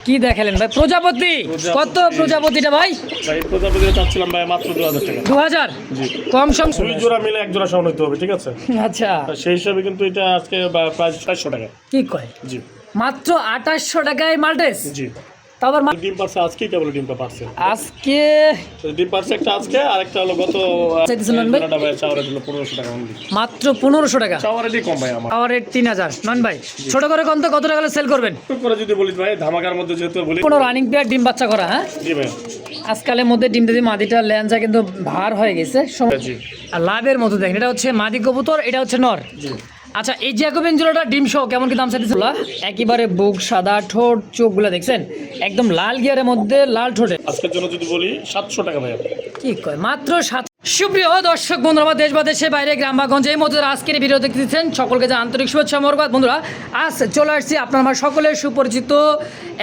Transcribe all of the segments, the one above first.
কি দেখালেন ভাই? প্রজাপতি! কত প্রজাপতিটা ভাই? ভাই প্রজাপতিটা চাচ্ছিলাম ভাই মাত্র দু হাজার টাকা। দু হাজার কম সম দুই জোড়া মিলে এক জোড়া সামনে হতে হবে ঠিক আছে? আচ্ছা। সেই হিসাবে কিন্তু এটা আজকে প্রায় চারশো টাকা। কি কয়? জি। মাত্র আঠাশশো টাকায় মাল্টেস জি। ডিম পারছে আজকেই কেবল ডিমটা পারছে। আজকে ডিম পারছে একটা আজকে আর একটা হলো গত চাওয়ারে পনেরোশো টাকা অনলি মাত্র পনেরোশো টাকা? চাওয়ারেরই কম ভাই আমার। রেট তিন হাজার। নন ভাই ছোট করে কত কত টাকা সেল করবেন? করে যদি বলি ভাই ধামাকার মধ্যে যেহেতু বলি। কোনো রানিং পেয়ার ডিম বাচ্চা করা হ্যাঁ? জি ভাই। আজকালের মধ্যে ডিম দিদি মাদিটা ল্যাঞ্জা কিন্তু ভার হয়ে গেছে। আর লাভের মতো দেখেন এটা হচ্ছে মাদি কবুতর এটা হচ্ছে নর। জি। আচ্ছা এই জ্যাকোবিন জোড়াটা ডিম সহ কেমন কি দাম চাইতেছে? একেবারে বুক সাদা ঠোঁট চোখগুলো দেখছেন? একদম লাল গিয়ারের মধ্যে লাল ঠোঁটে। আজকের জন্য যদি বলি সাতশো টাকা ভাই কি কয়? মাত্র সাত সুপ্রিয় দর্শক বন্ধুরা আমার দেশ বা দেশের বাইরে গ্রাম বা গঞ্জে এই মধ্যে আজকের ভিডিও দেখতে দিচ্ছেন সকলকে যে আন্তরিক শুভেচ্ছা মরবাদ বন্ধুরা আজ চলে আসছি আপনার আমার সকলের সুপরিচিত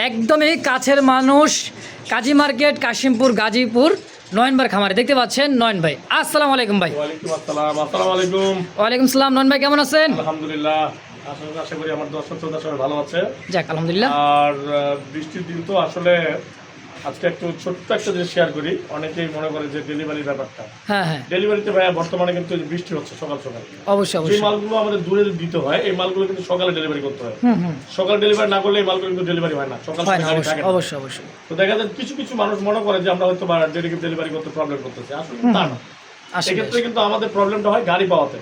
একদমই কাছের মানুষ কাজী মার্কেট কাশিমপুর গাজীপুর। নয়নবার খামারে দেখতে পাচ্ছেন নয়ন ভাই আসসালাম আলাইকুম ভাই। ওয়ালাইকুম সালাম নয়ন ভাই কেমন আছেন? আলহামদুলিল্লাহ আশা করি আমার দর্শক শ্রোতা সবাই ভালো আছে। যাক আলহামদুলিল্লাহ। আর বৃষ্টির দিন তো আসলে আজকে একটু ছোট্ট একটা জিনিস শেয়ার করি। অনেকেই মনে করে যে ডেলিভারি ব্যাপারটা। হ্যাঁ হ্যাঁ। ডেলিভারিতে ভাইয়া বর্তমানে কিন্তু বৃষ্টি হচ্ছে সকাল সকাল। অবশ্যই যে মালগুলো আমাদের দূরে দিতে হয় এই মালগুলো কিন্তু সকালে ডেলিভারি করতে হয়। সকাল ডেলিভারি না করলে এই মালগুলো কিন্তু ডেলিভারি হয় না। সকাল হয় অবশ্যই অবশ্যই তো দেখা যায় কিছু কিছু মানুষ মনে করে যে আমরা হয়তো ডেলিভারি করতে প্রবলেম করতেছি। আসলে না। সেক্ষেত্রে কিন্তু আমাদের প্রবলেমটা হয় গাড়ি পাওয়াতে।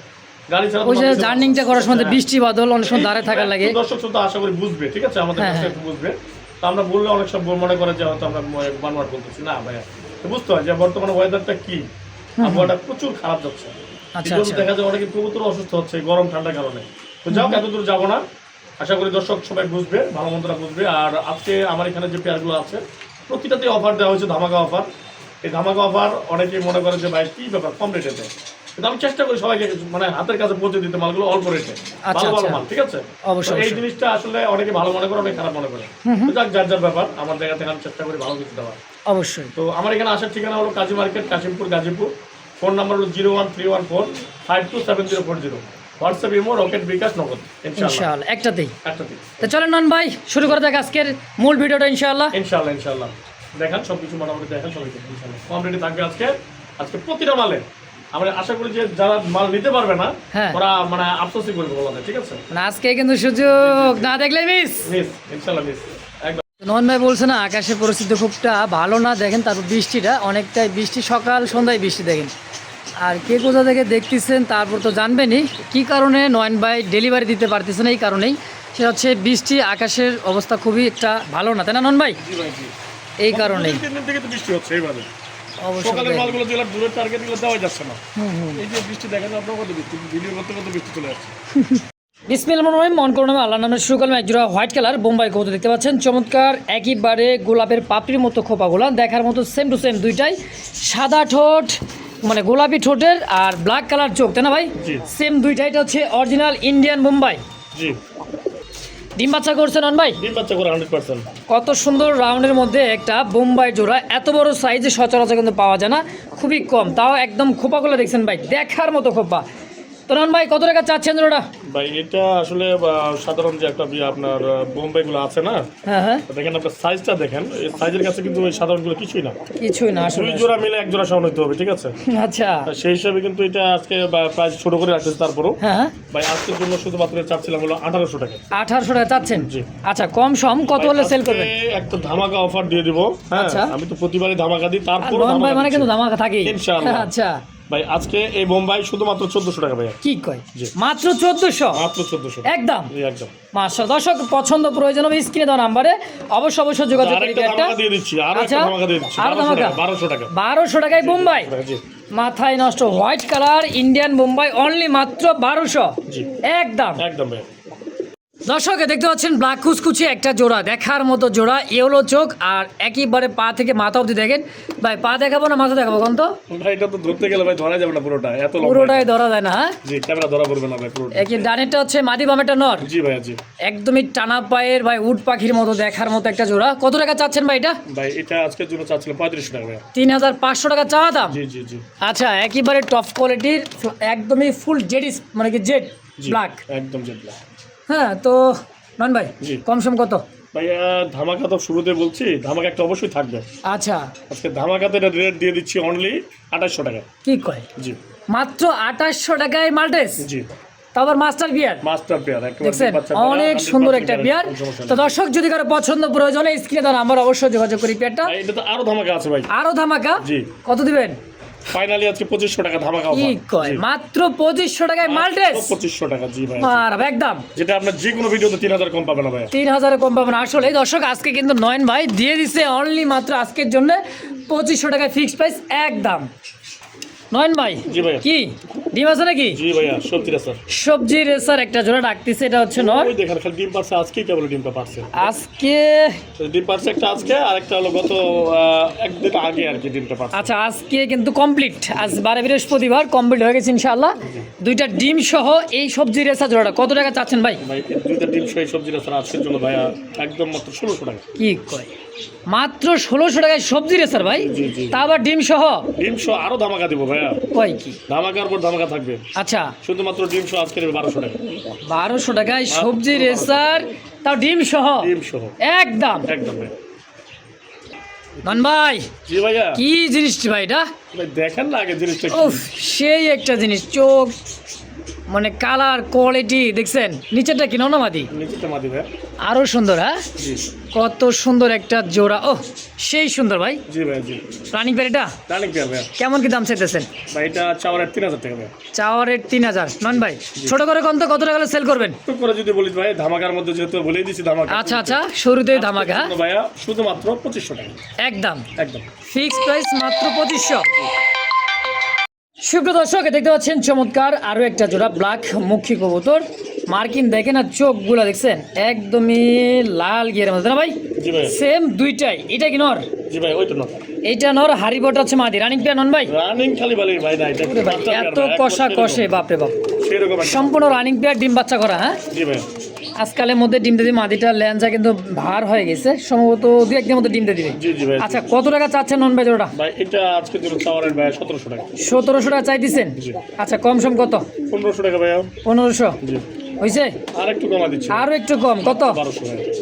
গাড়ি ছাড়া তো ওই যে মানুষের- জার্নিংটা করার সময় হ্যাঁ। বৃষ্টি বাদল অনেক সময় দাঁড়ায় থাকার লাগে। দর্শক শ্রোতা আশা করি বুঝবে ঠিক আছে? আমাদের হ্যাঁ, হ্যাঁ। বুঝবে। তো আমরা বললে অনেক সব মনে করে যে হয়তো আমরা বানওয়ার বলতেছি। না ভাইয়া বুঝতে হয় যে বর্তমানে ওয়েদারটা কি? আবহাওয়াটা প্রচুর খারাপ যাচ্ছে। আচ্ছা, আচ্ছা। দেখা যায় অনেকে কবুতর অসুস্থ হচ্ছে গরম ঠান্ডার কারণে। তো যাও এত দূর যাব না। আশা করি দর্শক সবাই বুঝবে ভালো মন্দরা বুঝবে। আর আজকে আমার এখানে যে পেয়ারগুলো আছে প্রতিটাতে অফার দেওয়া হয়েছে ধামাকা অফার এই ধামাকা অফার অনেকেই মনে করে যে ভাই কি ব্যাপার কম রেটে দেয়? কিন্তু আমি চেষ্টা করি সবাইকে মানে হাতের কাছে পৌঁছে দিতে মালগুলো অল্প রেটে আচ্ছা, ভালো ভালো আচ্ছা। মাল ঠিক আছে? অবশ্যই, এই জিনিসটা আসলে অনেকে ভালো মনে করে অনেকে খারাপ মনে করে। যাক যার যার ব্যাপার আমার জায়গা থেকে আমি চেষ্টা করি ভালো কিছু দেওয়ার। অবশ্যই। তো আমার এখানে আসার ঠিকানা হলো Kazi market Kashimpur Gazipur. Phone number হলো zero one three one four five two seven zero four zero. WhatsApp imo Rocket bKash Nagad ইনশাআল্লাহ। একটাতেই। একটা দিন তো চলেন নন ভাই শুরু করে দেখ আজকের মূল ভিডিওটা ইনশাআল্লাহ। ইনশাআল্লাহ ইনশাআল্লাহ। দেখান সব কিছু মোটামুটি দেখান সবাইকে ইনশাআল্লাহ। কম রেটে থাকবে আজকে আজকে প্রতিটা মালে। আমরা আশা করি যে যারা মাল নিতে পারবে না হ্যাঁ। ওরা মানে আফসোসই করবে বলা ঠিক আছে? মানে আজকে কিন্তু সুযোগ না দেখলে মিস মিস ইনশাআল্লাহ মিস একদম। নন ভাই বলছে না আকাশের পরিস্থিতি খুবটা ভালো না দেখেন তারপর বৃষ্টিটা অনেকটাই বৃষ্টি সকাল সন্ধ্যায় বৃষ্টি দেখেন। আর কে কোথা থেকে দেখতেছেন তারপর তো জানবেনই কি কারণে নয়ন ভাই ডেলিভারি দিতে পারতেছেন এই কারণেই? সেটা হচ্ছে বৃষ্টি আকাশের অবস্থা খুবই একটা ভালো না তাই না নন ভাই? এই কারণেই। বৃষ্টি হচ্ছে এইভাবে। সকালের। মালগুলো যেগুলো দূরের টার্গেটগুলো দেওয়া যাচ্ছে না। এই যে বৃষ্টি দেখেন আপনার কত বৃষ্টি? ভিডিও করতে করতে বৃষ্টি চলে আসছে। বিসমিল মনে মন করুন আল্লাহ নামের শুরু করলাম একজোড়া হোয়াইট কালার বোম্বাই কৌতো দেখতে পাচ্ছেন। চমৎকার একইবারে গোলাপের পাপড়ির মতো খোপাগুলা দেখার মতো সেম টু সেম দুইটাই। সাদা ঠোঁট মানে গোলাপি ঠোঁটের আর ব্ল্যাক কালার চোখ তাই না ভাই? সেম দুইটাই এটা হচ্ছে অরিজিনাল ইন্ডিয়ান বোম্বাই জি। ডিম বাচ্চা করছে নন ভাই? ডিম বাচ্চা করে হান্ড্রেড পার্সেন্ট কত সুন্দর রাউন্ডের মধ্যে একটা বোম্বাই জোড়া এত বড় সাইজে সচরাচর কিন্তু পাওয়া যায় না খুবই কম। তাও একদম খোপাগুলো দেখছেন ভাই দেখার মতো খোপা। ভাই কত টাকা চাচ্ছেন জোড়া ভাই এটা আসলে সাধারণ যে একটা বি- আপনার আছে না? হ্যাঁ হ্যাঁ। দেখেন আপনার সাইজটা দেখেন এই সাইজের কাছে কিন্তু ওই কিছুই না। কিছুই না আসলে। দুই জোড়া মিলে এক জোড়া সামনে হবে ঠিক আছে? আচ্ছা। সেই হিসাবে কিন্তু এটা আজকে প্রাইস ছোট করে রাখতেছে তারপরও। হ্যাঁ ভাই আজকের জন্য শুধুমাত্র চাচ্ছিলাম হলো আঠারোশো টাকা। আঠারোশো টাকা চাচ্ছেন? জি। আচ্ছা কম সম কত হলে সেল করবেন? একটা ধামাকা অফার দিয়ে দিব হ্যাঁ? আচ্ছা। আমি তো প্রতিবারই ধামাকা দিই তারপর ভাই মানে কিন্তু ধামাকা থাকে ইনশাআল্লাহ। আচ্ছা। ভাই আজকে এই বোম্বাই শুধুমাত্র চোদ্দশো টাকা ভাইয়া। কি কয়? মাত্র চোদ্দশো? মাত্র চোদ্দশো একদম? একদম। দর্শক পছন্দ প্রয়োজন হবে স্ক্রিনে দেওয়া নাম্বারে। অবশ্যই অবশ্যই যোগাযোগ করি একটা। দিয়ে দিচ্ছি আরও আচ্ছা একটা ধামাকা দিয়ে দিচ্ছি। আর বারোশো ধামাকা। বারোশো টাকা। বারোশো টাকায় বোম্বাই। মাথায় নষ্ট white colour Indian Bombay only মাত্র বারোশো। জি। একদম। একদম ভাই দর্শক দেখতে পাচ্ছেন ব্ল্যাক কুচকুচি একটা জোড়া দেখার মতো জোড়া এওলো চোখ আর একইবারে পা থেকে মাথা অবধি দেখেন। ভাই পা দেখাবো না মাথা দেখাবো কোন তো? ভাই এটা তো ধরতে গেলে ভাই ধরা যাবে না পুরোটা এত লম্বা পুরোটাই ধরা যায় না হ্যাঁ? জি ক্যামেরা ধরা পড়বে না ভাই পুরোটা। একই ডানেরটা হচ্ছে মাদি বামেরটা নর? জি ভাইয়া জি। একদমই টানা পায়ের ভাই উট পাখির মতো দেখার মতো একটা জোড়া। কত টাকা চাচ্ছেন ভাই এটা? ভাই এটা আজকের জন্য চাচ্ছিলাম পঁয়ত্রিশ টাকা ভাইয়া। তিন হাজার পাঁচশো টাকা চাওয়া দাম? জি জি জি। আচ্ছা একইবারে টপ কোয়ালিটির একদমই ফুল জেডিস মানে কি জেড ব্ল্যাক একদম জেটলা হ্যাঁ তো নন ভাই জি। কম সম কত? ভাইয়া ধামাকা তো শুরুতে বলছি ধামাকা একটা অবশ্যই থাকবে। আচ্ছা। আজকে ধামাকাতে এটা রেট দিয়ে দিচ্ছি অনলি আঠাশশো টাকা। কি কয়? জি। মাত্র আঠাশশো টাকায় মাল্টেস জি। তারপর মাস্টার বিয়ার মাস্টার পেয়ার দেখছেন? অনেক সুন্দর একটা বিয়ার তো দর্শক যদি কারও পছন্দ প্রয়োজন স্ক্রিনে তার নাম্বার অবশ্যই যোগাযোগ করি পেয়ারটা এটা তো আরও ধামাকা আছে ভাই। আরও ধামাকা? জি। কত দিবেন? ফাইনালি আজকে পঁচিশশো টাকা ধামাকা কয়? মাত্র পঁচিশশো টাকায় মাল্টেস টাকা জি ভাই। একদম। যেটা আপনার যে কোনো ভিডিওতে তিন হাজার কম পাবে না ভাই তিন হাজারে কম পাবেন আসলে দর্শক আজকে কিন্তু নয়ন ভাই দিয়ে দিছে অনলি মাত্র আজকের জন্য পঁচিশশো টাকায় ফিক্সড প্রাইস একদম। নয়ন ভাই। কি? ডিম আছে নাকি? জি ভাইয়া সবজি রেসার একটা জোড়া ডাকতেছে এটা হচ্ছে ওই দেখেন খালি ডিম পারছে আজকেই কেবল ডিমটা পারছে। আজকে ডিম পারছে একটা আজকে আর একটা হলো গত একদিন আগে আর কি ডিমটা পারছে। আচ্ছা আজকে কিন্তু কমপ্লিট আজ বারে বৃহস্পতিবার কমপ্লিট হয়ে গেছে ইনশাআল্লাহ। দুইটা ডিম সহ এই সবজি রেসা জোড়াটা কত টাকা চাচ্ছেন ভাই? ভাই দুইটা ডিম সেই সবজিটা স্যার আজকের জন্য ভাইয়া একদম মাত্র ষোলোশো টাকা। কি কয়? মাত্র ষোলোশো টাকায় সবজি রেসার ভাই। জি, জি। তা আবার ডিম সহ ডিম শো আরও ধামাকা দিব ভাইয়া। কয় কি? ধামাকার পর ধামাকা থাকবে। আচ্ছা। শুধুমাত্র ডিম শো আজকে বারোশো টাকা। বারোশো টাকায় সবজি রেসার তাও ডিম সহ ডিম সহ একদম। একদম ভাই। নন ভাই জি ভাইয়া। কি জিনিসটি ভাই এটা? দেখেন না আগে জিনিসটা সেই একটা জিনিস চোখ। মানে কালার কোয়ালিটি দেখছেন? নিচেরটা কি ননামাদি আরও সুন্দর হ্যাঁ? জি। কত সুন্দর একটা জোড়া। ও সেই সুন্দর ভাই। জি ভাইয়া জি। রানিং পেয়ার এটা? কেমন কি দাম চাইতেছেন? ভাই এটা চাওয়ার তিন হাজার নন ভাই। ছোট করে কত কত টাকা সেল করবেন? যদি বলিস ভাই ধামাকার মধ্যে যেহেতু বলেই দিছি ধামাকা। আচ্ছা আচ্ছা শুরুতেই ধামাকা? ভাইয়া শুধুমাত্র পঁচিশশো টাকা। একদম। একদম। ফিক্স প্রাইস মাত্র পঁচিশশো। সুপ্রিয় দর্শক দেখতে পাচ্ছেন চমৎকার আরও একটা জোড়া ব্ল্যাক মুখী কবুতর। মার্কিন দেখেন আর চোখগুলো দেখছেন? একদমই লাল গিয়ের মধ্যে। না ভাই? সেম দুইটাই। এটা কি নর? এইটা নর। হারি বট হচ্ছে মাদি। রানিং নন ভাই? এত কষা কষে বাপরে বাপ। সম্পূর্ণ রানিং পেয়ার ডিম বাচ্চা করা হ্যাঁ? আজকালের মধ্যে ডিম দিয়ে মাদিটা ল্যাঞ্জা কিন্তু ভার হয়ে গেছে। সম্ভবত দু একদিনের মধ্যে ডিম দিয়ে দিবে। ভাই আচ্ছা কত টাকা চাচ্ছেন নন ভেজ ওটা? ভাই এটা আজকে জন্য চাওয়ারের ভাই সতেরোশো টাকা। সতেরোশো টাকা চাইতেছেন? জি। আচ্ছা কম সম কত? পনেরোশো টাকা ভাইয়া। পনেরোশো? জি। হয়েছে আর একটু কমা দিচ্ছি। আরও একটু কম কত?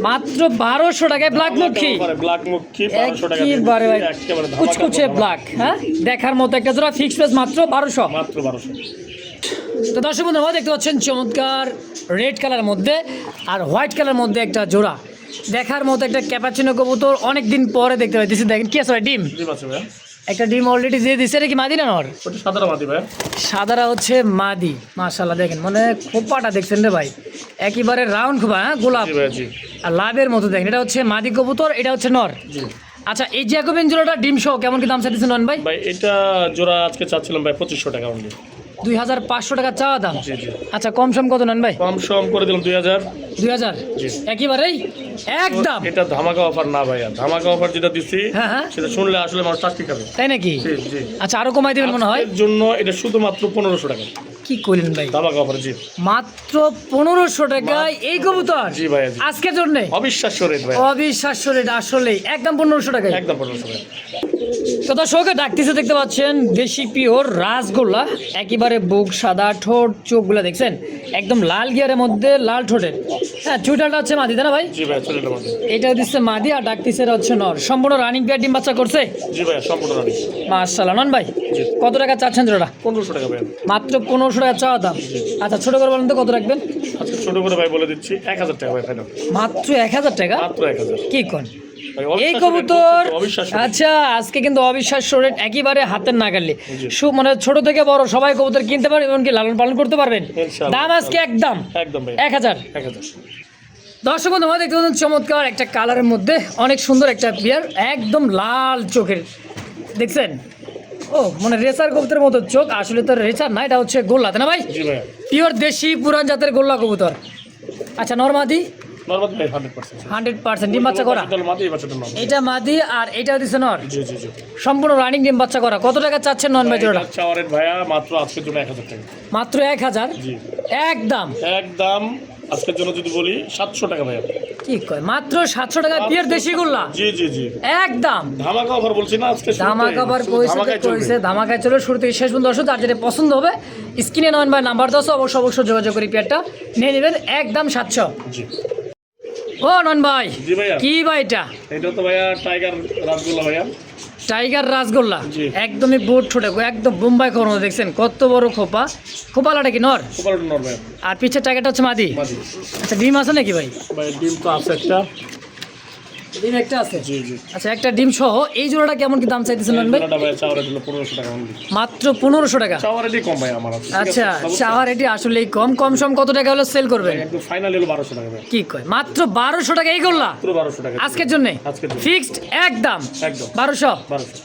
মাত্র বারোশো টাকায় ব্ল্যাক মুখী। ব্ল্যাক মুখী বারোশো টাকা একেবারে ভাই দিচ্ছি, একেবারে ধামাকা কুচকুচে ব্ল্যাক হ্যাঁ? দেখার মতো একটা জোড়া ফিক্স প্রাইস মাত্র বারোশো। মাত্র বারোশো। তো দর্শক বন্ধু দেখতে পাচ্ছেন চমৎকার রেড কালারের মধ্যে আর হোয়াইট কালার মধ্যে একটা জোড়া। দেখার মতো একটা ক্যাপাচিনো কবুতর অনেক দিন পরে দেখতে পাইতেছি। দেখেন কি আছে ভাই? ডিম? একটা ডিম অলরেডি দিয়ে দিচ্ছে এটা কি মাদি না নর? সাদারা মাটি ভাইয়া। সাদারা হচ্ছে মাদি মাশাল্লাহ দেখেন মানে খোপাটা দেখছেন রে ভাই? একেবারে রাউন্ড খোপা হ্যাঁ? গোলাপ। আর লাভের মতো দেখেন এটা হচ্ছে মাদি কবুতর এটা হচ্ছে নর। জি। আচ্ছা এই জ্যাকোবিন জোড়াটা ডিম সহ কেমন কি দাম চাইতেছেন নন ভাই? ভাই এটা জোড়া আজকে চাচ্ছিলাম ভাই পঁচিশশো টাকা অনলি দুই হাজার পাঁচশো টাকা চাওয়া দাম? আচ্ছা কম সম কত নেন ভাই? কম সম করে দিলাম দুই হাজার। দুই হাজার? জি। একেবারেই? একদম? এটা ধামাকা অফার না ভাইয়া। ধামাকা অফার যেটা দিচ্ছি হ্যাঁ, হ্যাঁ। সেটা শুনলে আসলে মানুষ চাকরি খাবে তাই নাকি? জি জি। আচ্ছা আরও কমাই দেবেন মনে হয়? জন্য এটা শুধুমাত্র পনেরোশো টাকা। কি করলেন ভাই? ধামাকা অফার জি। মাত্র পনেরোশো টাকায় এই কবুতর? জি ভাইয়া জি। আজকের জন্য? অবিশ্বাস্য রেট ভাই অবিশ্বাস্য রেট আসলেই। একদম পনেরোশো টাকায়। একদম পনেরোশো টাকা তো দর্শক ডাকতেছে দেখতে পাচ্ছেন দেশি পিওর রাসগোল্লা। একেবারে বুক সাদা ঠোঁট চোখগুলো দেখছেন? একদম লাল গিয়ারের মধ্যে লাল ঠোঁটের। হ্যাঁ চুইটালটা হচ্ছে মাদি তাই না ভাই? জি ভাইয়া চলে এলাম এটা দিচ্ছে মাদি আর ডাকতেছে হচ্ছে নর। সম্পূর্ণ রানিং পেয়ার ডিম বাচ্চা করছে? জি ভাইয়া সম্পূর্ণ রানি মার্শাল্লাহ নন ভাই কত টাকা চাচ্ছেন জোড়া পনেরোশো টাকা ভাইয়া। মাত্র পনেরোশো টাকা চাওয়া দাম। আচ্ছা ছোট করে বলেন তো কত রাখবেন? আজকে ছোট করে ভাই বলে দিচ্ছি এক হাজার টাকা ভাই ফাইনাল মাত্র এক হাজার টাকা? মাত্র এক হাজার। কি কোন? এই কবুতর। আচ্ছা আজকে কিন্তু অবিশ্বাস্য রেট একেবারে হাতের নাগালে। সু মানে ছোট থেকে বড় সবাই কবুতর কিনতে পারবে এমনকি লালন পালন করতে পারবেন। দাম আজকে একদম। একদম এক হাজার। এক হাজার। দর্শক বন্ধু আমাদের দেখতে পাচ্ছেন চমৎকার একটা কালারের মধ্যে অনেক সুন্দর একটা বিয়ার একদম লাল চোখের। দেখছেন? ও মানে রেসার কবুতরের মতো চোখ আসলে তো রেসার না এটা হচ্ছে গোল্লা তাই না ভাই? পিওর দেশি পুরান জাতের গোল্লা কবুতর। আচ্ছা নর্মাদি? হান্ড্রেড পার্সেন্ট ডিম বাচ্চা করা? এটা মাদি আর এটা নর? সম্পূর্ণ রানিং ডিম বাচ্চা করা। কত টাকা চাচ্ছেন নন ভেজ ওটা ভাইয়া মাত্র আজকের জন্য এক হাজার টাকা। মাত্র এক হাজার? একদম। একদম। আজকের জন্য যদি বলি সাতশো টাকা ভাইয়া। কি কয়? মাত্র সাতশো টাকা পিওর দেশি গোল্লা? জি জি জি। একদম ধামাকা অফার বলছি না আজকে ধামাকা শুধু কইছে কইছে ধামাকায় চলে শুরু থেকে শেষ পর্যন্ত দর্শক যার যেটা পছন্দ হবে স্ক্রিনে নয় বা নাম্বার দশ অবশ্যই অবশ্যই যোগাযোগ করি পেয়ারটা নিয়ে নেবেন একদম সাতশো। জি। ও নন ভাই কি ভাই এটা? এটা তো ভাইয়া টাইগার রাসগোল্লা ভাইয়া। টাইগার রাসগোল্লা। একদমই বোট ঠোঁটে একদম বোম্বাই করোনা দেখছেন কত বড় খোপা। খোপালাটা কি নর? আর পিছের টাইগারটা হচ্ছে মাদি। আচ্ছা ডিম আছে নাকি ভাই? ভাই ডিম তো আছে একটা। ডিম একটা আছে? জি জি। আচ্ছা একটা ডিম সহ এই জোড়াটা কেমন কি দাম চাইতেছেন ভাই জোড়াটা চাওয়ার দিল পনেরোশো টাকা অনলি মাত্র পনেরোশো টাকা? চাওয়ার এটি কম ভাই আমার আচ্ছা। চাওয়ার এটি আসলেই কম। কম সম কত টাকা হলে সেল করবেন? একদম ফাইনাল হলো বারোশো টাকা ভাই। কি কয়? মাত্র বারোশো টাকা এই করলা মাত্র বারোশো টাকা। আজকের জন্য? আজকের জন্য। ফিক্সড একদম? একদম। বারোশো? বারোশো।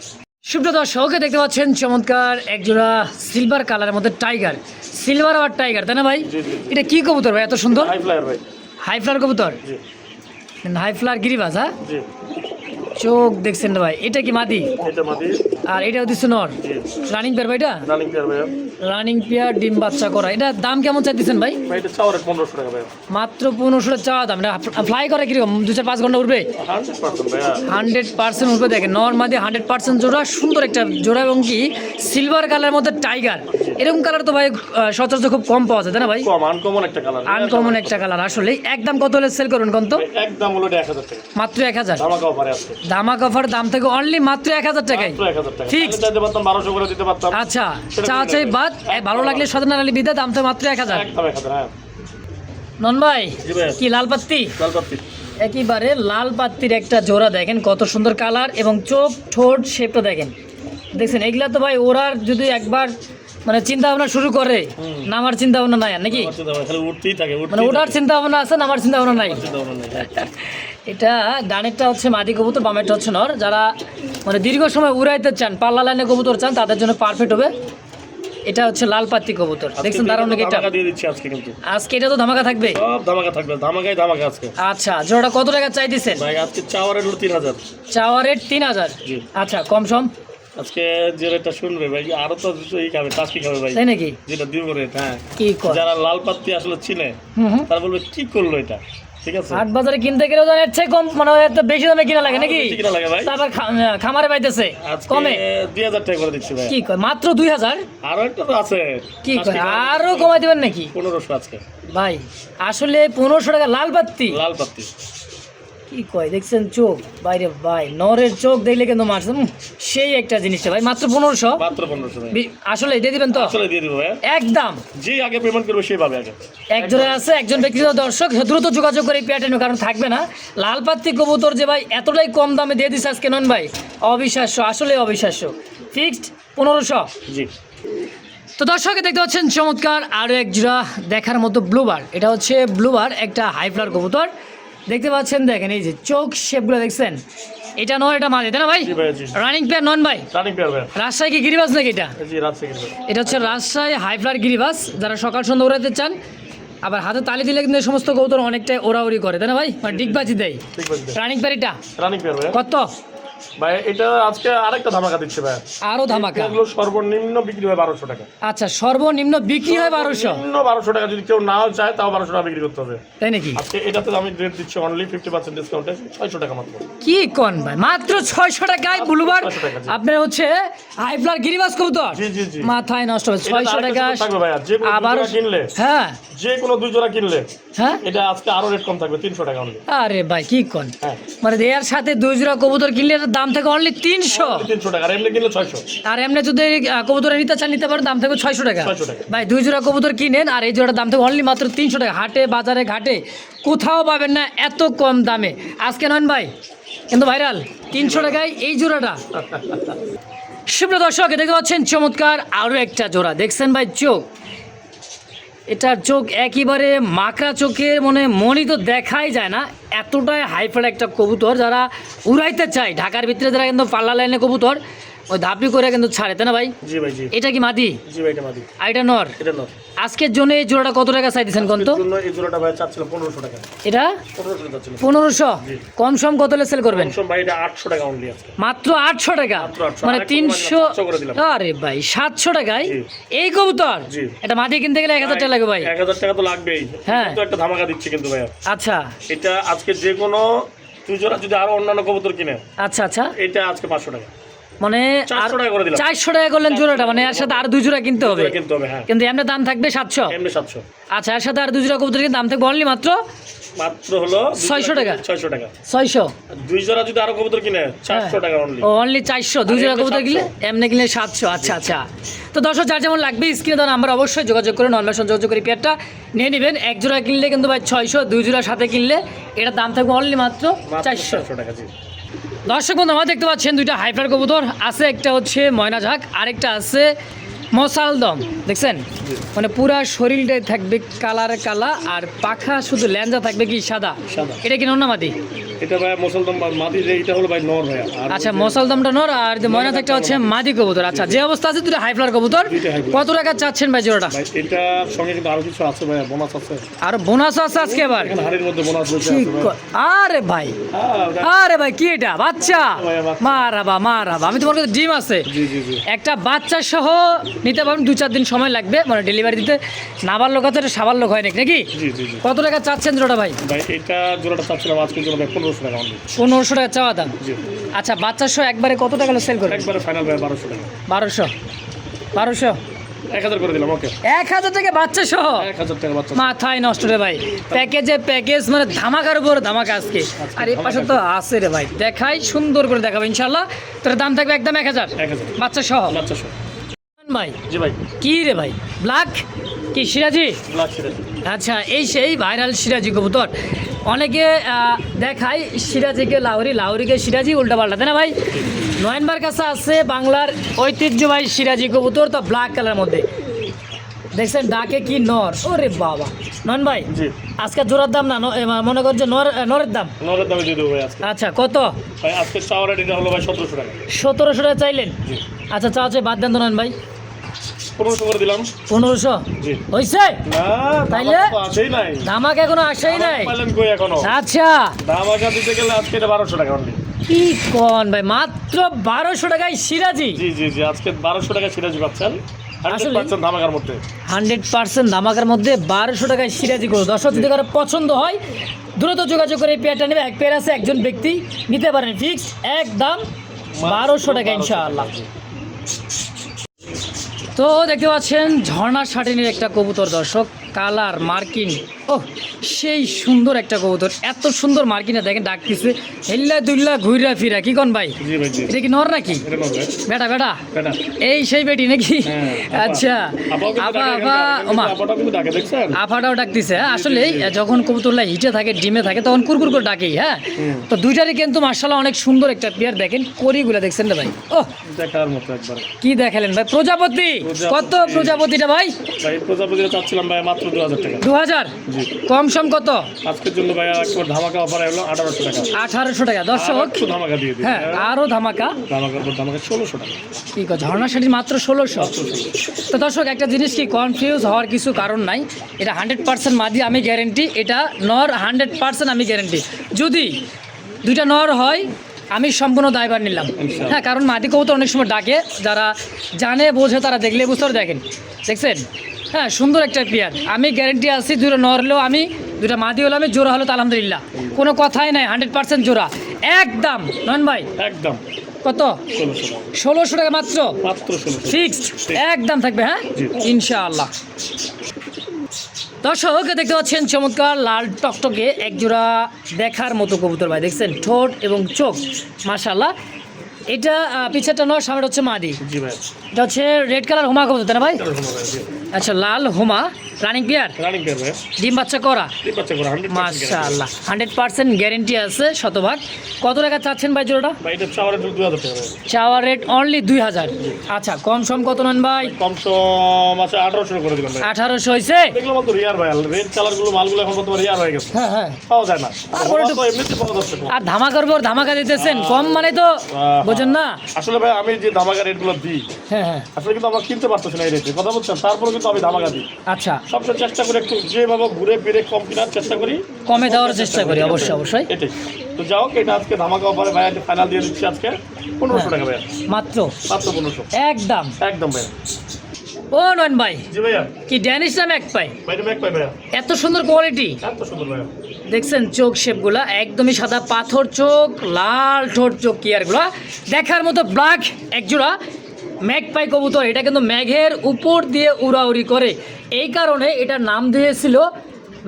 সুপ্রিয় দর্শক দেখতে পাচ্ছেন চমৎকার একজোড়া সিলভার কালারের মধ্যে টাইগার সিলভার আবার টাইগার তাই না ভাই। এটা কি কবুতর ভাই এত সুন্দর? হাই ফ্লায়ার ভাই। কবুতর? হাই ফ্লার গিরিবাস হ্যাঁ? চোখ দেখছেন ভাই। এটা কি মাদি? এটা মাদি। আর এটা হচ্ছে নর রানিং পেয়ার ভাই এটা? রানিং পেয়ার ভাইয়া। রানিং পেয়ার ডিম বাচ্চা করা। এটা দাম কেমন চাইতেছেন ভাই? ভাই এটা চাওয়ার পনেরোশো টাকা মাত্র চাওয়া দাম। এটা ফ্লাই করে কীরকম? দু চার পাঁচ ঘণ্টা উঠবে? হান্ড্রেড পার্সেন্ট উঠবে। দেখেন নর্মাদি হান্ড্রেড পার্সেন্ট জোড়া। সুন্দর একটা জোড়া এবং কি সিলভার কালারের মধ্যে টাইগার এরকম কালার তো ভাই সচরাচর খুব কম পাওয়া যায় তাই না ভাই? কম আনকমন একটা কালার আনকমন একটা কালার আসলে একদম কত হলে সেল করুন কত একদম হলো টাকা। মাত্র এক হাজার। ধামাকা অফারে আছে। দামাক অফার দাম থেকে অনলি মাত্র এক হাজার টাকায়. চাইতে পারতাম বারোশো করে দিতে পারতাম। আচ্ছা চা চাই বাদ। ভালো লাগলে সাধারণ আলী বিদ্যা দাম তো মাত্র এক হাজার। হ্যাঁ। নন ভাই কি লাল পাত্তি? লাল পাত্তি। একেবারে লাল পাত্তির একটা জোড়া দেখেন কত সুন্দর কালার এবং চোখ ঠোঁট শেপটা দেখেন। দেখছেন এগুলা তো ভাই ওরার যদি একবার মানে চিন্তা ভাবনা শুরু করে নামার চিন্তা ভাবনা নাই আর নাকি? মানে ওটার চিন্তা ভাবনা আছে নামার চিন্তা ভাবনা নাই এটা ডানেরটা হচ্ছে মাদি কবুতর বামেরটা হচ্ছে নর। যারা মানে দীর্ঘ সময় উড়াইতে চান পাল্লা লাইনে কবুতর চান তাদের জন্য পারফেক্ট হবে। এটা হচ্ছে লাল পাত্তি কবুতর। দেখছেন দারুণ এটা। এটা দিয়ে দিচ্ছি আজকে কিন্তু। আজকে এটা তো ধামাকা থাকবে? সব ধামাকা থাকবে ধামাকাই ধামাকা আজকে। আচ্ছা জোড়াটা কত টাকা চাই চাইতেছেন? ভাই আজকে চাওয়ার হলো তিন হাজার। চাওয়া রেট তিন হাজার? জি। আচ্ছা কম সম? আজকে যে রেটটা শুনবে ভাই আরও তো এই খাবে টাস্কি খাবে ভাই। তাই নাকি? যেটা দিব রেট হ্যাঁ। কি কর? যারা লাল পাত্তি আসলে চিনে তারা বলবে কি করল এটা। ঠিক আছে। হাট বাজারে কিনতে গেলেও এর চেয়ে কম মানে একটু বেশি দামে কিনা লাগে নাকি? কিনা লাগে ভাই। তারপর খামারে পাইতেছে। কমে? দুই হাজার টাকা করে দিচ্ছি ভাই। কি কয়? মাত্র দুই হাজার? আরও একটা তো আছে। কি কয়? আরও কমাই দেবেন নাকি? পনেরোশো আজকে। ভাই আসলে পনেরোশো টাকা লাল বাত্তি। লাল পাত্তি কি কয়? দেখছেন চোখ? বাইরে ভাই নরের চোখ দেখলে কিন্তু মারছে উম, সেই একটা জিনিসটা ভাই মাত্র পনেরোশো? মাত্র পনেরোশো আসলে দিয়ে দিবেন তো? আসলে দিয়ে দিব একদম যে আগে পেমেন্ট করবে সেই পাবে আগে। একজনে আছে একজন ব্যক্তিগত দর্শক দ্রুত যোগাযোগ করে পেয়াটেন কারণ থাকবে না। লাল পাত্তি কবুতর যে ভাই এতটাই কম দামে দিয়ে দিচ্ছে আজকে নন ভাই। অবিশ্বাস্য আসলে অবিশ্বাস্য। ফিক্সড পনেরোশো। জি। তো দর্শকে দেখতে পাচ্ছেন চমৎকার আরও এক জোড়া দেখার মতো ব্লুবার এটা হচ্ছে ব্লুবার একটা হাই ফ্লার কবুতর। দেখতে পাচ্ছেন দেখেন এই যে চোখ শেপগুলো দেখছেন? এটা নয় এটা মাঝে তাই না ভাই? রানিং প্লেয়ার নন ভাই? রাজশাহী কি গিরিবাস নাকি এটা? এটা হচ্ছে রাজশাহী হাইফ্লার গিরিবাস যারা সকাল সন্ধ্যা উড়াতে চান আবার হাতে তালি দিলে কিন্তু সমস্ত কৌতর অনেকটাই ওরাউরি করে তাই না ভাই? মানে ডিগবাজি দেয়। রানিং প্লেয়ার এটা? কত? ভাই এটা আজকে আরেকটা ধামাকা দিচ্ছে ভাই। আরও ধামাকা? এগুলো সর্বনিম্ন বিক্রি হয় বারোশো টাকা। আচ্ছা সর্বনিম্ন বিক্রি হয় বারোশো? নিম্ন বারোশো টাকা যদি কেউ নাও চায় তাও বারোশো টাকা বিক্রি করতে হবে। তাই নাকি? আজকে এটাতে আমি রেট দিচ্ছি অনলি ফিফটি পার্সেন্ট ডিসকাউন্টে ছয়শো টাকা মাত্র। কি কোন ভাই? মাত্র ছয়শো টাকায় ব্লুবার 600 টাকা, জি। আপনার হচ্ছে হাই গিরিবাস কবুতর? জি জি জি। মাথায় নষ্ট হবে ছয়শো টাকা থাকবে যে জোড়া কিনলে। হ্যাঁ। যে কোনো দুই জোড়া কিনলে। হ্যাঁ? এটা আজকে আরও রেট কম থাকবে তিনশো টাকা অনলি আরে ভাই কি কোন? হ্যাঁ। মানে এর সাথে দুই জোড়া কবুতর কিনলে এটার দাম থেকে অনলি তিনশো। তিনশো টাকা আর এমনি কিনলে ছয়শো। আর এমনি যদি কবুতর নিতে চান নিতে পারেন দাম থাকবে ছয়শো টাকা। ভাই দুই জোড়া কবুতর কিনেন আর এই জোড়ার দাম থাকবে অনলি মাত্র তিনশো টাকা। হাটে বাজারে ঘাটে কোথাও পাবেন না এত কম দামে। আজকে নন ভাই কিন্তু ভাইরাল তিনশো টাকায় এই জোড়াটা। সুপ্রিয় দর্শক দেখতে পাচ্ছেন চমৎকার আরও একটা জোড়া। দেখছেন ভাই চোখ। এটার চোখ একেবারে মাকড়া চোখের মনে মনি তো দেখাই যায় না। এতটাই হাইফার একটা কবুতর যারা উড়াইতে চায়। ঢাকার ভিতরে যারা কিন্তু পাল্লা লাইনে কবুতর ওই ধাপি করে কিন্তু ছাড়ে তাই না ভাই? জি ভাই জি। এটা কি মাদি? জি ভাই এটা মাদি। আর এটা নর? এটা নয় আজকের জন্য এই জোড়াটা কত টাকা চাইতেছেন কোন তো? জন্য এই জোড়াটা ভাই চাচ্ছিল পনেরোশো টাকা। এটা? পনেরোশো টাকা চাচ্ছিল। পনেরোশো? জি। কম সম কত সেল করবেন? কমসম ভাই এটা আটশো টাকা অনলি আজকে। মাত্র আটশো টাকা? মানে আরেকটু তিনশো কমাই দিলাম, 700 করে দিলাম। আরে ভাই সাতশো টাকায়? এই কবুতর? জি। এটা মাদি কিনতে গেলে এক হাজার টাকা লাগবে ভাই। এক হাজার টাকা তো লাগবেই। হ্যাঁ। কিন্তু একটা ধামাকা দিচ্ছে কিন্তু ভাইয়া। আচ্ছা। এটা আজকে যে কোনো দুই জোড়া যদি আরও অন্যান্য কবুতর কিনে আচ্ছা আচ্ছা। এটা আজকে পাঁচশো টাকা। মানে চারশো টাকা করলেন জোড়াটা মানে এর সাথে আর দুই জোড়া কিনতে হবে। কিনতে হ্যাঁ। কিন্তু এমনি দাম থাকবে সাতশো? সাতশো। আচ্ছা এর সাথে আর দুই জোড়া কবুতরের দাম থাকবে অনলি মাত্র? মাত্র হলো 600 টাকা? ছয়শো টাকা। ছয়শো? দুই জোড়া যদি আরও কবুতর কিনে চারশো টাকা অনলি অনলি চারশো। দুই জোড়া কবুতর কিনলে এমনি কিনলে সাতশো। আচ্ছা আচ্ছা। তো দর্শক যার যেমন লাগবে স্ক্রিনে দেওয়া নাম্বার অবশ্যই যোগাযোগ করে নর্মাল যোগাযোগ করে পেয়ারটা নিয়ে নেবেন। এক জোড়া কিনলে কিন্তু ভাই ছয়শো দুই জোড়ার সাথে কিনলে এটার দাম থাকবে অনলি মাত্র চারশো। টাকা দর্শক বন্ধু আমার দেখতে পাচ্ছেন দুইটা হাইফ্লার কবুতর। আছে একটা হচ্ছে ময়না ঝাঁক আরেকটা আছে মশালদম দেখছেন? মানে পুরা শরীরটাই থাকবে কালার কালা আর পাখা শুধু ল্যাঞ্জা থাকবে কি সাদা? সাদা। এটা কি নন্নামাদি? এটা ভাই মাটি যে এটা হলো ভাই নর আর আচ্ছা মশালদমটা নর আর যে ময়না থাকটা হচ্ছে মাদি কবুতর। আচ্ছা যে অবস্থা আছে দুটো হাইফ্লার কবুতর। কত টাকা চাচ্ছেন ভাই জোড়াটা? ভাই এটার সঙ্গে কিন্তু আরও কিছু আছে ভাইয়া বোনাস আছে। আর বোনাস আছে আজকে এবার হাড়ির মধ্যে বোনাস আছে আরে ভাই হ্যাঁ, আরে ভাই কি এটা? বাচ্চা। মারাবা মারাবা। আমি তোমার কাছে ডিম আছে। জি জি জি। একটা বাচ্চা সহ নিতে পারবেন দু চার দিন সময় লাগবে মানে ডেলিভারি দিতে। নাবার লোক আছে সাবার লোক হয় নাকি নাকি? জি জি জি। কত টাকা চাচ্ছেন জোড়াটা ভাই? ভাই এটা জোড়াটা চাচ্ছিলাম জন্য ভাই পনেরোশো টাকা পনেরোশো টাকা চাওয়া দাম? আচ্ছা বাচ্চা সহ একবারে কত টাকা সেল করে? একবারে ফাইনাল ভাই বারোশো টাকা। বারোশো। বারোশো? এক হাজার করে দিলাম ওকে এক হাজার টাকা বাচ্চা সহ এক হাজার টাকা বাচ্চা মাথায় নষ্ট রে ভাই। প্যাকেজে প্যাকেজ মানে ধামাকার উপর ধামাকা আজকে। আর এই পাশে তো আছে রে ভাই। দেখাই সুন্দর করে দেখাবো ইনশাল্লাহ তোর দাম থাকবে একদম এক হাজার। বাচ্চা সহ বাচ্চা সহ ভাই। জি ভাই। কি রে ভাই? ব্ল্যাক? কি সিরাজি। আচ্ছা এই সেই ভাইরাল সিরাজি কবুতর। অনেকে দেখায় সিরাজিকে লাউরি লাউরিকে সিরাজি উল্টা পাল্টা তাই না ভাই? নয়নবার কাছে আছে বাংলার ঐতিহ্যবাহী সিরাজি কবুতর তো ব্ল্যাক কালার মধ্যে। দেখছেন ডাকে কি নর? ওরে বাবা। নয়ন ভাই আজকে জোড়ার দাম না? মনে করছে নর নরের দাম? নরের দামে দিয়ে দেবো আচ্ছা কত? আজকে চাওয়ার হলো ভাই সতেরোশো টাকা। সতেরোশো টাকা চাইলেন? আচ্ছা চা চাই বাদ দেন তো নয়ন ভাই। পনেরোশো করে দিলাম। পনেরোশো? হয়েছে তাইলে? ধামাকা নাই। ধামাক এখনও আসেই নাই। পাইলেন কই এখনও? আচ্ছা। ধামাকা দিতে গেলে আজকে এটা বারোশো টাকা অনলি কি কন ভাই মাত্র বারোশো টাকায় সিরাজি? জি জি জি আজকে বারোশো টাকা সিরাজি পাচ্ছেন। হান্ড্রেড পার্সেন্ট মধ্যে। হান্ড্রেড পার্সেন্ট ধামাকার মধ্যে বারোশো টাকায় সিরাজি করো দর্শক যদি কারও পছন্দ হয় দ্রুত যোগাযোগ করে এই পেয়ারটা নেবে। এক পেয়ার আছে একজন ব্যক্তি। নিতে পারেন ফিক্স একদম বারোশো টাকা ইনশাআল্লাহ। তো দেখতে পাচ্ছেন ঝর্ণার শাটিনের একটা কবুতর দর্শক। কালার মার্কিন। ও সেই সুন্দর একটা কবুতর। এত সুন্দর মার্কিনে দেখেন ডাকতেছে হেল্লা দুল্লা ঘুরা ফিরা। কি কন ভাই? এটা কি নর নাকি? বেটা বেটা? এই সেই বেটি নাকি? হ্যাঁ, আচ্ছা। ডাকে আপা এখানে, ওমা। কিন্তু ডাকে আফাটাও ডাকতেছে হ্যাঁ আসলে যখন কবুতরলা হিটে থাকে ডিমে থাকে তখন কুরকুর করে ডাকেই হ্যাঁ। তো দুইটারই কিন্তু মার্শাল্লাহ অনেক সুন্দর একটা পেয়ার দেখেন করিগুলো দেখছেন না ভাই? ও দেখার মতো একবার। কি দেখালেন ভাই? প্রজাপতি। কত প্রজাপতিটা ভাই? ভাই প্রজাপতিটা চাচ্ছিলাম ভাই মাত্র দু হাজার টাকা। দু হাজার? কম সম কত? আজকের জন্য ভাই একবার ধামাকা অফার হলো আঠারোশো টাকা। আঠারোশো টাকা। দর্শক ধামাকা দিয়ে দিই। হ্যাঁ আরও ধামাকা। ধামাকার পর ধামাকা ষোলোশো টাকা। কি কয় ঝর্ণা শাড়ি মাত্র ষোলোশো। তো দর্শক একটা জিনিস কি কনফিউজ হওয়ার কিছু কারণ নাই। এটা হান্ড্রেড পার্সেন্ট মাদি আমি গ্যারেন্টি এটা নর হান্ড্রেড পার্সেন্ট আমি গ্যারেন্টি যদি দুইটা নর হয় আমি সম্পূর্ণ দায়ভার নিলাম। হ্যাঁ কারণ মাদি কবুতর অনেক সময় ডাকে যারা জানে বোঝে তারা দেখলে বুঝতে দেখেন। দেখছেন? হ্যাঁ সুন্দর একটা পেয়ার। আমি গ্যারেন্টি আছি দুটো নর হলেও আমি দুটা মাদি হলে আমি জোড়া হলো তো আলহামদুলিল্লাহ। কোনো কথাই নাই হান্ড্রেড পার্সেন্ট জোড়া। একদম। নয়ন ভাই? একদম। কত? ষোলোশো টাকা মাত্র? মাত্র ফিক্সড একদম থাকবে হ্যাঁ? ইনশাআল্লাহ। দর্শক দেখতে পাচ্ছেন চমৎকার লাল টকটকে একজোড়া দেখার মতো কবুতর ভাই। দেখছেন ঠোঁট এবং চোখ মাশাল্লাহ এটা পিছাটা পিছেরটা নয় সামনে হচ্ছে মাদি। এটা হচ্ছে রেড কালার হোমা কবুতর তাই না ভাই? আচ্ছা লাল হোমা রানিং পেয়ার রানিং পেয়ার ভাই ডিম বাচ্চা করা? তিন বাচ্চা করে হান্ড্রেড মাশাল্লাহ হান্ড্রেড পার্সেন্ট গ্যারেন্টি আছে শতভাগ। কত টাকা চাচ্ছেন ভাই জোড়াটা? ভাই এটা চাওয়ার দু হাজার টাকা চাওয়ার রেট অনলি দুই হাজার। আচ্ছা কম সম কত নেন ভাই? কম সম আছে আঠারোশো করে দিলাম ভাই আঠারোশো হয়েছে দেখলাম তো রিয়ার ভাই রেড কালারগুলো মালগুলো এখন বর্তমানে রিয়ার হয়ে গেছে। হ্যাঁ হ্যাঁ। পাওয়া যায় না। তারপরে তো এমনিতে পাওয়া যাচ্ছে। আর ধামাকার পর ধামাকা দিতেছেন। কম মানে তো। বোঝেন না। আসলে ভাই আমি যে ধামাকা রেটগুলো দিই হ্যাঁ হ্যাঁ। আসলে কিন্তু আমরা কিনতে পারতেছি না এই রেটে কথা বলছেন তারপরে কিন্তু আমি ধামাকা দিই। আচ্ছা। সবসময় চেষ্টা করি একটু যেভাবে ঘুরে ফিরে কম কেনার চেষ্টা করি। কমে দেওয়ার চেষ্টা করি। অবশ্যই অবশ্যই। এটাই। তো যাও এটা আজকে ধামাকা অফারে ভাই ফাইনাল দিয়ে দিচ্ছি আজকে। পনেরোশো টাকা ভাইয়া। মাত্র। মাত্র পনেরোশো। একদম। একদম ভাইয়া। ও নয়ন ভাই কি ড্যানিশ নাম এক পাই এত সুন্দর কোয়ালিটি দেখছেন চোখ শেপগুলা একদমই সাদা পাথর চোখ লাল ঠোঁট চোখ কিয়ারগুলা দেখার মতো ব্ল্যাক একজোড়া ম্যাকপাই কবুতর, এটা কিন্তু ম্যাঘের উপর দিয়ে উড়াউড়ি করে। এই কারণে এটা নাম দিয়েছিল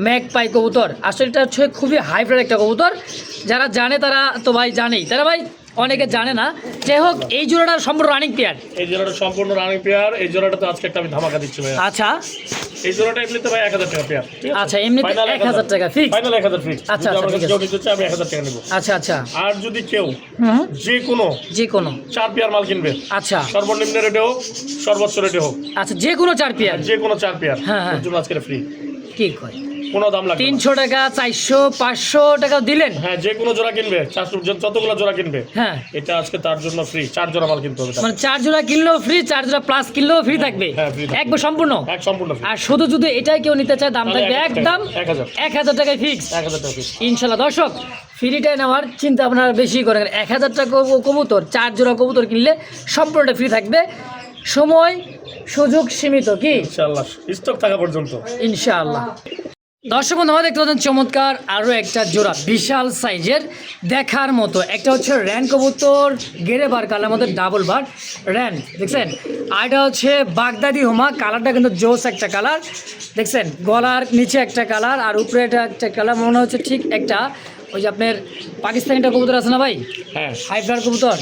ম্যাকপাই কবুতর। আসলে এটা হচ্ছে খুবই হাইব্রিড একটা কবুতর। যারা জানে তারা তো ভাই জানেই। তারা ভাই অনেকে জানে না। যাই হোক এই জোড়াটা সম্পূর্ণ রানিং পেয়ার এই জোড়াটা সম্পূর্ণ রানিং পেয়ার এই জোড়াটা তো আজকে একটা আমি ধামাকা দিচ্ছি ভাই আচ্ছা। এই জোড়াটা এমনিতে ভাই এক হাজার টাকা পেয়ার আচ্ছা, এমনিতে 1000 টাকা fixed? ফাইনাল এক হাজার ফিক্স আচ্ছা, আচ্ছা, ঠিক কেউ আমি এক হাজার টাকা নেব। আচ্ছা আচ্ছা। আর যদি কেউ যে কোনো যে কোনো। চার পেয়ার মাল কিনবে। আচ্ছা। সর্বনিম্ন রেটে হোক সর্বোচ্চ রেটে হোক আচ্ছা যে কোনো চার পেয়ার যে কোনো চার পেয়ার হ্যাঁ, হ্যাঁ। আজকে ফ্রি কি কয়? কোনো দাম লাগবে। তিনশো টাকা চারশো পাঁচশো টাকা দিলেন? হ্যাঁ যে কোনো জোড়া কিনবে চারশো যতগুলো জোড়া কিনবে হ্যাঁ। এটা আজকে তার জন্য ফ্রি চার জোড়া মাল কিনতে হবে মানে চার জোড়া কিনলেও ফ্রি চার জোড়া প্লাস কিনলেও ফ্রি থাকবে? হ্যাঁ, একবার সম্পূর্ণ? এক সম্পূর্ণ আর শুধু যদি এটাই কেউ নিতে চায় দাম থাকবে একদম টাকা, এক হাজার। টাকায় ফিক্স এক হাজার টাকা fixed। ইনশাল্লাহ। দর্শক ফ্রিটাই নেওয়ার চিন্তা আপনারা বেশি করেন এক হাজার টাকা কবুতর চার জোড়া কবুতর কিনলে সম্পূর্ণটা ফ্রি থাকবে। সময় সুযোগ সীমিত কি? ইনশাআল্লাহ স্টক থাকা পর্যন্ত। ইনশাআল্লাহ দর্শক বন্ধু আমরা দেখতে পাচ্ছেন চমৎকার আরও একটা জোড়া, বিশাল সাইজের দেখার মতো। একটা হচ্ছে র্যান কবুতর গেরে বার কালার মধ্যে ডাবল বার র্যান, দেখছেন? আর এটা হচ্ছে বাগদাদি হোমা, কালারটা কিন্তু জোস একটা কালার, দেখছেন? গলার নিচে একটা কালার আর উপরে এটা একটা কালার, মনে হচ্ছে ঠিক একটা ওই যে আপনার পাকিস্তানিটা কবুতর আছে না ভাই? হ্যাঁ। হাইফ্লার কবুতর?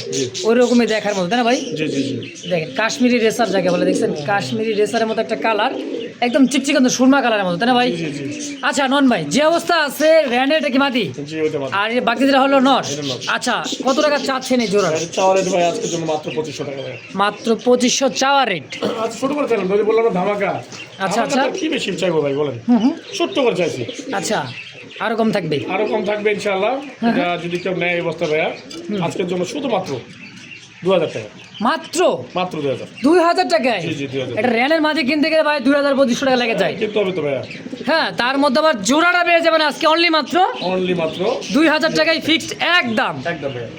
ওই রকমই দেখার মতো তাই না ভাই? জি জি জি। দেখেন কাশ্মীরি রেসার যাকে বলে দেখছেন? কাশ্মীরি রেসারের মতো একটা কালার একদম চিকচিকান্ত সুরমা কালারের মতো তাই না ভাই? আচ্ছা নন ভাই যে অবস্থা আছে র্যান্ড এটা কি মাটি? আর বাকি যেটা হলো নট আচ্ছা কত টাকা চাচ্ছেন এই জোড়া মাত্র পঁচিশশো টাকা মাত্র পঁচিশশো চাওয়া রেট। ধামাকা। আচ্ছা, আচ্ছা। কি বেশি চাইব ভাই বলেন। করে চাইছি। আচ্ছা। আরও কম থাকবে। আরও কম থাকবে ইনশাআল্লাহ। এটা যদি কেউ নেয় এই বস্তা ভাইয়া আজকের জন্য শুধুমাত্র দু হাজার টাকা। মাত্র? মাত্র দু হাজার দুই হাজার টাকায় একটা এটা র্যানের মাঝে কিনতে গেলে ভাই দুই হাজার পঁচিশশো টাকা লেগে যায়। কিনতে হবে তো ভাইয়া। হ্যাঁ তার মধ্যে আবার জোড়াটা পেয়ে যাবেন আজকে অনলি মাত্র অনলি মাত্র দুই হাজার টাকায় ফিক্সড একদম। একদম ভাইয়া।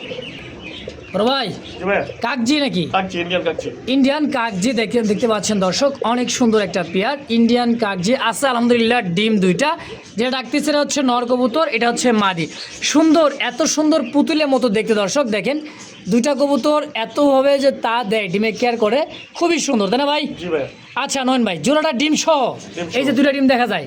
বড় ভাই। কাকজি নাকি? ইন্ডিয়ান কাকজি। দেখতে দেখতে পাচ্ছেন দর্শক অনেক সুন্দর একটা পেয়ার। ইন্ডিয়ান কাকজি আছে আলহামদুলিল্লাহ ডিম দুইটা। যেটা ডাকতেছে এটা হচ্ছে নর কবুতর এটা হচ্ছে মাদি। সুন্দর এত সুন্দর পুতুলের মতো দেখতে দর্শক দেখেন। দুইটা কবুতর এতভাবে যে তা দেয় ডিমে কেয়ার করে খুবই সুন্দর তাই না ভাই? আচ্ছা নয়ন ভাই জোড়াটা ডিম সহ? এই যে দুটা ডিম দেখা যায়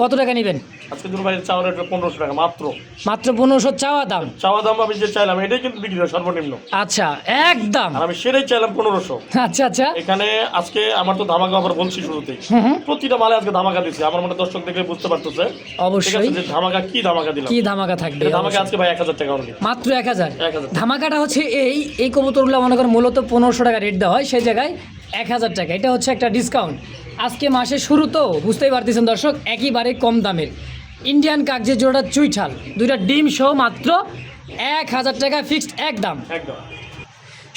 কত টাকা নেবেন? আজকের জন্য ভাই চাওয়ার রেট পনেরোশো টাকা মাত্র। মাত্র পনেরোশো চাওয়া দাম? চাওয়া দাম আমি যে চাইলাম এটাই কিন্তু বিক্রি হয় সর্বনিম্ন। আচ্ছা একদম। আর আমি সেটাই চাইলাম পনেরোশো। আচ্ছা আচ্ছা। এখানে আজকে আমার তো ধামাকা অফার বলছি শুরুতেই হুম প্রতিটা মালে আজকে ধামাকা দিচ্ছি আমার মনে দর্শক দেখে বুঝতে পারতেছে। অবশ্যই। যে ধামাকা কি ধামাকা দিলাম? কি ধামাকা থাকবে? ধামাকা আজকে ভাই এক হাজার টাকা অনলি মাত্র এক হাজার। এক হাজার ধামাকাটা হচ্ছে এই এই কবুতরগুলো মনে করেন মূলত পনেরোশো টাকা রেট দেওয়া হয় সেই জায়গায় এক হাজার টাকা। এটা হচ্ছে একটা ডিসকাউন্ট আজকে মাসের শুরু তো বুঝতেই পারতেছেন দর্শক একইবারে কম দামের। ইন্ডিয়ান কাগজে জোড়া চুইঠাল দুইটা ডিম সহ মাত্র এক হাজার টাকা ফিক্সড একদম। একদম।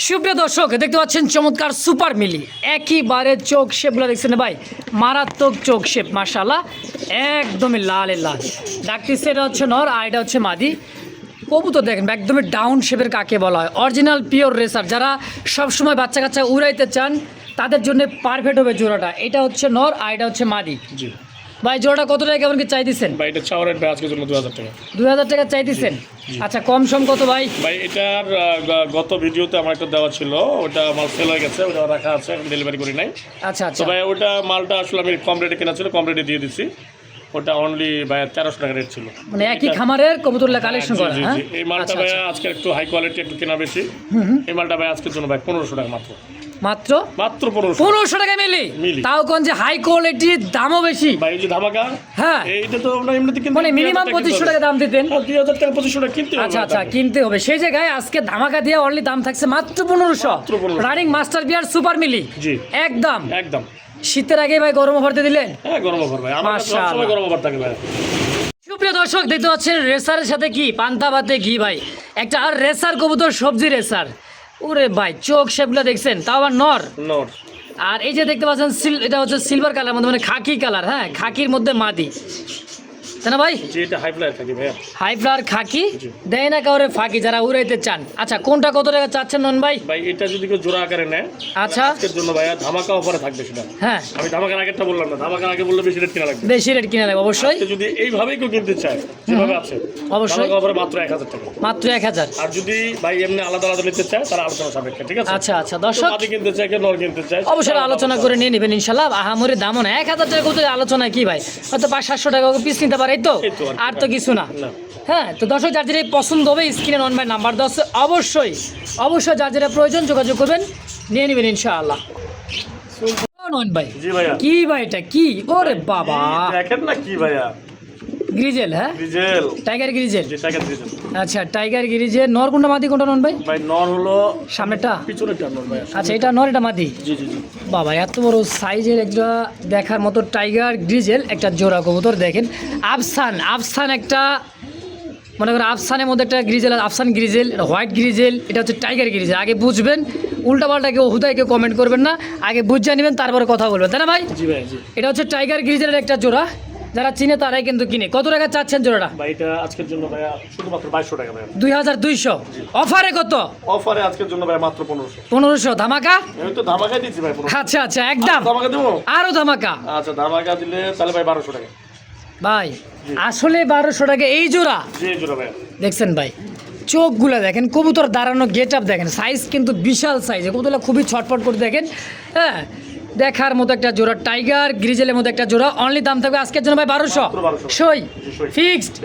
সুপ্রিয় দর্শক দেখতে পাচ্ছেন চমৎকার সুপার মিলি। একইবারে চোখ শেপগুলো দেখছেন ভাই। মারাত্মক চোখ শেপ মাশাল্লাহ একদমই লাল লাল ডাকটিস এটা হচ্ছে নর আর এটা হচ্ছে মাদি। কবুতর দেখেন একদমই ডাউন শেপের কাকে বলা হয়। অরিজিনাল পিওর রেসার যারা সবসময় বাচ্চা কাচ্চা উড়াইতে চান তাদের জন্য পারফেক্ট হবে জোড়াটা। এটা হচ্ছে নর আর এটা হচ্ছে মাদি। জি। ভাই জোড়াটা কত টাকা কেমন কি চাই দিচ্ছেন ভাই এটা চাওয়ার ভাই আজকের জন্য দু হাজার টাকা। দুই হাজার টাকা চাই দিচ্ছেন আচ্ছা কম সম কত ভাই? ভাই এটার গত ভিডিওতে আমার একটা দেওয়া ছিল ওটা মাল সেল হয়ে গেছে ওটা রাখা আছে এখন ডেলিভারি করি নাই। আচ্ছা তো আচ্ছা ভাই ওটা মালটা আসলে আমি কম রেটে কেনা ছিল কম রেটে দিয়ে দিছি। ওটা অনলি ভাই তেরোশো টাকা রেট ছিল। মানে একই খামারের কবুতরলা কালেকশন করা হ্যাঁ? এই মালটা আচ্ছা ভাই আচ্ছা। আজকে একটু হাই কোয়ালিটি একটু কেনা বেশি। এই মালটা ভাই আজকের জন্য ভাই পনেরোশো টাকা মাত্র। মাত্র মাত্র পনেরোশো। টাকা মিলি। তাও কোন যে হাই কোয়ালিটির দামও বেশি। ধামাকা? হ্যাঁ। এইটা তো আমরা এমনিতে কিনতে মানে মিনিমাম পঁচিশশো টাকা দাম দিতেন। দুই হাজার টাকা পঁচিশশো টাকা কিনতে হবে আচ্ছা আচ্ছা কিনতে হবে। সেই জায়গায় আজকে ধামাকা দিয়ে অনলি দাম থাকছে মাত্র পনেরোশো। মাত্র 1500 রানিং মাস্টার বিয়ার সুপার মিলি জি। একদম। একদম। শীতের আগে ভাই গরম ভরতে দিলেন? হ্যাঁ গরম অফার ভাই। আমার সবসময় গরম অফার থাকে ভাই। সুপ্রিয় দর্শক দেখতে পাচ্ছেন রেসারের সাথে কি? পান্তা ভাতে ঘি ভাই। একটা আর রেসার কবুতর সবজি রেসার। ওরে ভাই চোখ শেপগুলো দেখছেন? তাও আবার নর? নর। আর এই যে দেখতে পাচ্ছেন সিল এটা হচ্ছে সিলভার কালার মধ্যে মানে খাকি কালার হ্যাঁ খাকির মধ্যে মাদি। তাই না ভাই? এটা হাই ফ্লাইয়ার থাকি ভাইয়া। হাই ফ্লার খাকি? দেয় না কাউরে ফাঁকি যারা উড়াইতে চান। আচ্ছা কোনটা কত টাকা চাচ্ছেন নন ভাই? ভাই এটা যদি কেউ জোড়া আকারে নেয় আচ্ছা। আজকের জন্য ভাইয়া ধামাকা অফারে থাকবে সেটা। হ্যাঁ। আমি ধামাকার আগেরটা বললাম না ধামাকার আগে বললে বেশি রেট কিনা লাগবে। বেশি রেট কিনে নেবে অবশ্যই। যদি এইভাবেই কেউ কিনতে চায় যেভাবে আছে অবশ্যই। ধামাকা অফারে মাত্র এক হাজার টাকা। মাত্র এক হাজার। আর যদি ভাই এমনি আলাদা আলাদা নিতে চায় তারা আলোচনা সাপেক্ষে ঠিক আছে? আচ্ছা আচ্ছা দর্শক। মাদি কিনতে চায় কেউ নর কিনতে চায় অবশ্যই আলোচনা করে নিয়ে নেবেন ইনশাল্লাহ। আহামরি দামও না এক হাজার টাকা করতে আলোচনা কি ভাই? হয়তো পাঁচ সাতশো টাকা পিস নিতে পারে এই তো আর তো কিছু না। হ্যাঁ তো দর্শক যার যেটা পছন্দ হবে স্ক্রিনে নন ভাই নাম্বার দশ অবশ্যই অবশ্যই যার যেটা প্রয়োজন যোগাযোগ করবেন নিয়ে নেবেন ইনশাআল্লাহ। নন ভাই কি ভাই এটা? কি? ওরে বাবা। দেখেন না কি ভাইয়া। গ্রিজেল হ্যাঁ? ডিজেল টাইগার গ্রিজেল? আচ্ছা টাইগার গ্রিজেল নর কোনটা মাদি কোনটা নন ভাই? ভাই নর হলো সামনেটা পিছনে টানর ভাইয়া আচ্ছা এটা নর এটা মাদি? জি জি জি। বাবা এত বড় সাইজের একটা দেখার মতো টাইগার গ্রিজেল একটা জোড়া কবুতর দেখেন। আফসান আফসান একটা মনে করেন আফসানের মধ্যে একটা গ্রিজেল আফসান গ্রিজেল হোয়াইট গ্রিজেল এটা হচ্ছে টাইগার গ্রিজেল। আগে বুঝবেন উল্টাপাল্টা কেউ হুদায় কেউ কমেন্ট করবেন না আগে বুঝে নেবেন তারপরে কথা বলবেন তাই না ভাই? ভাই এটা হচ্ছে টাইগার গ্রিজেলের একটা জোড়া। যারা চিনে তারাই কিন্তু কিনে। কত টাকা চাচ্ছেন জোড়াটা? ভাই এটা আজকের জন্য ভাইয়া শুধুমাত্র বাইশশো টাকা ভাইয়া। দুই হাজার দুইশো। অফারে কত? অফারে আজকের জন্য ভাই মাত্র পনেরোশো। পনেরোশো। ধামাকা? আমি তো ধামাকাই দিচ্ছি ভাই আচ্ছা আচ্ছা একদম। ধামাকা দেবো? আরও ধামাকা। আচ্ছা ধামাকা দিলে তাহলে ভাই বারোশো টাকা। ভাই আসলে বারোশো টাকা এই জোড়া? জি জোড়া ভাইয়া। দেখছেন ভাই চোখগুলো দেখেন কবুতর দাঁড়ানো গেট আপ দেখেন সাইজ কিন্তু বিশাল সাইজ কবুতরগুলো খুবই ছটফট করে দেখেন হ্যাঁ? দেখার মতো একটা জোড়া টাইগার গ্রিজেলের মতো একটা জোড়া। অনলি দাম থাকবে আজকের জন্য ভাই বারোশো। মাত্র 1200 সই। ফিক্সড।